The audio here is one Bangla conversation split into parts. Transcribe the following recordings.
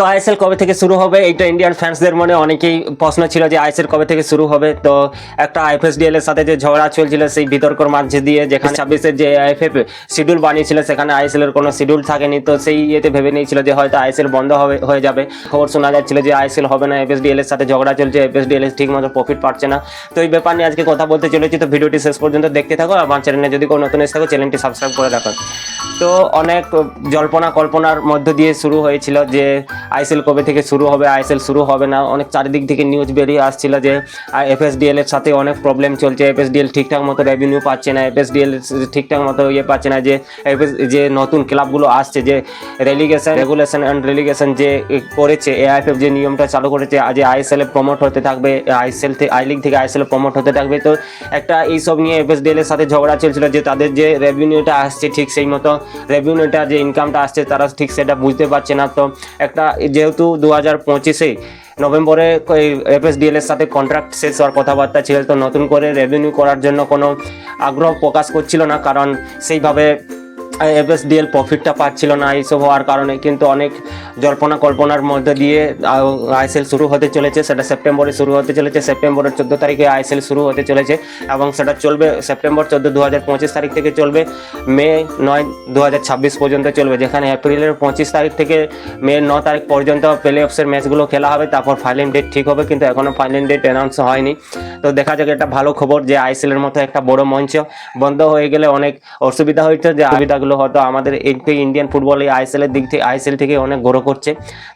তো আইএসএল কবে থেকে শুরু হবে? এইটা ইন্ডিয়ান ফ্যান্সদের মনে অনেকেই প্রশ্ন ছিল যে আইএসএল কবে থেকে শুরু হবে? তো একটা আইএফএসডিএল এর সাথে যে ঝগড়া চলছিল সেই বিতর্কর মাঝে দিয়ে যেখানে ছাব্বিশের যে আইএফএফ শিডিউল বানিয়েছিল, সেখানে আইএসএল এর কোনো শিডিউল থাকেনি। তো সেই ইয়েতে ভেবে নিয়েছিল যে হয়তো আইএসএল বন্ধ হবে, হয়ে যাবে। খবর শোনা যাচ্ছিল যে আইএসএল হবে না এফএসডিএল এর সাথে ঝগড়া চলছে এফএসডিএল এর ঠিক মতো প্রফিট পাচ্ছে না। তো এই ব্যাপার নিয়ে আজকে কথা বলতে চলেছি। তো ভিডিওটি শেষ পর্যন্ত দেখতে থাকো। আমার চ্যানেলে যদি কোনো নতুন এসে থাকো চ্যানেলটি সাবস্ক্রাইব করে রাখো। তো অনেক জল্পনা কল্পনার মধ্য দিয়ে শুরু হয়েছিল যে আইএসএল কবে থেকে শুরু হবে, আইএসএল শুরু হবে না। অনেক চারিদিক থেকে নিউজ বেরিয়ে আসছিল যে এফএসডিএল এর সাথে অনেক প্রবলেম চলছে। এফএসডিএল ঠিকঠাক মতো রেভিনিউ পাচ্ছে না এফএসডিএল ঠিকঠাক মতো ইয়ে পাচ্ছে না যে যে নতুন ক্লাবগুলো আসছে যে রেলিগেশন রেগুলেশন অ্যান্ড রেলিগেশন যে করেছে এআইএফএফ যে নিয়মটা চালু করেছে যে আইএসএল প্রমোট হতে থাকবে, আইএসএল থেকে আই লিগ থেকে আইএসএল প্রমোট হতে থাকবে। তো একটা এইসব নিয়ে এফএসডিএল এর সাথে ঝগড়া চলছিল যে, তাদের যে রেভিনিউটা আসছে ঠিক সেই মতো রেভিনিউটা যে ইনকামটা আসছে, তারা ঠিক সেটা বুঝতে পারছে না। তো একটা, যেহেতু দু হাজার পঁচিশে নভেম্বরে এফএসডিএল এর সাথে কন্ট্রাক্ট শেষ হওয়ার কথাবার্তা ছিল, তো নতুন করে রেভিনিউ করার জন্য কোনো আগ্রহ প্রকাশ করছিল না, কারণ সেইভাবে এফএসডিএল প্রফিটটা পাচ্ছিল না, এইসব হওয়ার কারণে কিন্তু অনেক জল্পনা কল্পনার মধ্যে দিয়ে আইএসএল শুরু হতে চলেছে। সেটা সেপ্টেম্বরে শুরু হতে চলেছে। সেপ্টেম্বরের চোদ্দ তারিখে আইএসএল শুরু হতে চলেছে এবং সেটা চলবে সেপ্টেম্বর চোদ্দ দু হাজার পঁচিশ তারিখ থেকে চলবে। মে নয় দু হাজার ছাব্বিশ পর্যন্ত চলবে, যেখানে এপ্রিলের পঁচিশ তারিখ থেকে মে ন তারিখ পর্যন্ত প্লে অফসের ম্যাচগুলো খেলা হবে। তারপর ফাইনাল ডেট ঠিক হবে, কিন্তু এখনও ফাইনাল ডেট অ্যানাউন্স হয়নি। তো দেখা যাক একটা ভালো খবর যে আইএসএল এর মতো একটা বড় মঞ্চ বন্ধ হয়ে গেলে অনেক অসুবিধা হয়েছে যে অসুবিধাগুলো হয়তো আমাদের এই ইন্ডিয়ান ফুটবল এই আইএসএল এর দিক থেকে আইএসএল থেকে অনেক গ্রো করছে।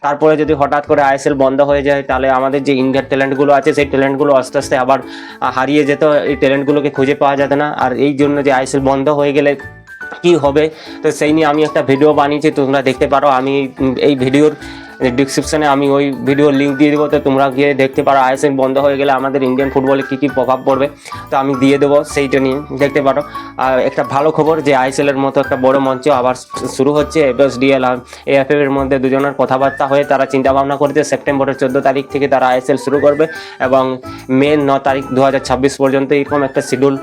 তারপরে যদি হঠাৎ করে আইএসএল বন্ধ হয়ে যায়, তাহলে আমাদের যে ইন্ডিয়ার ট্যালেন্টগুলো আছে, সেই ট্যালেন্টগুলো আস্তে আস্তে আবার হারিয়ে যেত এই ট্যালেন্টগুলোকে খুঁজে পাওয়া যেত না। আর এই জন্য যে আইএসএল বন্ধ হয়ে গেলে কি হবে? তো সেই নিয়ে আমি একটা ভিডিও বানিয়েছি, তোমরা দেখতে পারো। আমি এই ভিডিওর ডিসক্রিপশনে আমি ওই ভিডিওর লিঙ্ক দিয়ে দেবো। তো তোমরা গিয়ে দেখতে পারো, আইএসএল বন্ধ হয়ে গেলে আমাদের ইন্ডিয়ান ফুটবলে কী কী প্রভাব পড়বে, তো আমি দিয়ে দেবো সেইটা নিয়ে, দেখতে পারো। আর একটা ভালো খবর যে আইএসএল এর মতো একটা বড় মঞ্চ আবার শুরু হচ্ছে এফএসডিএল আর এএফএফ এর মধ্যে দুজনের কথাবার্তা হয়ে তারা চিন্তা ভাবনা করেছে সেপ্টেম্বরের চোদ্দ তারিখ থেকে তারা আইএসএল শুরু করবে এবং মে ন তারিখ দু হাজার ছাব্বিশ পর্যন্ত এরকম একটা শিডিউল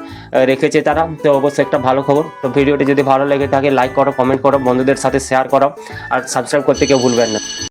রেখেছে তারা। তো অবশ্যই একটা ভালো খবর। তো ভিডিওটি যদি ভালো লেগে থাকে লাইক করো কমেন্ট করো, বন্ধুদের সাথে শেয়ার করো। আর সাবস্ক্রাইব করতে কেউ ভুলবেন না।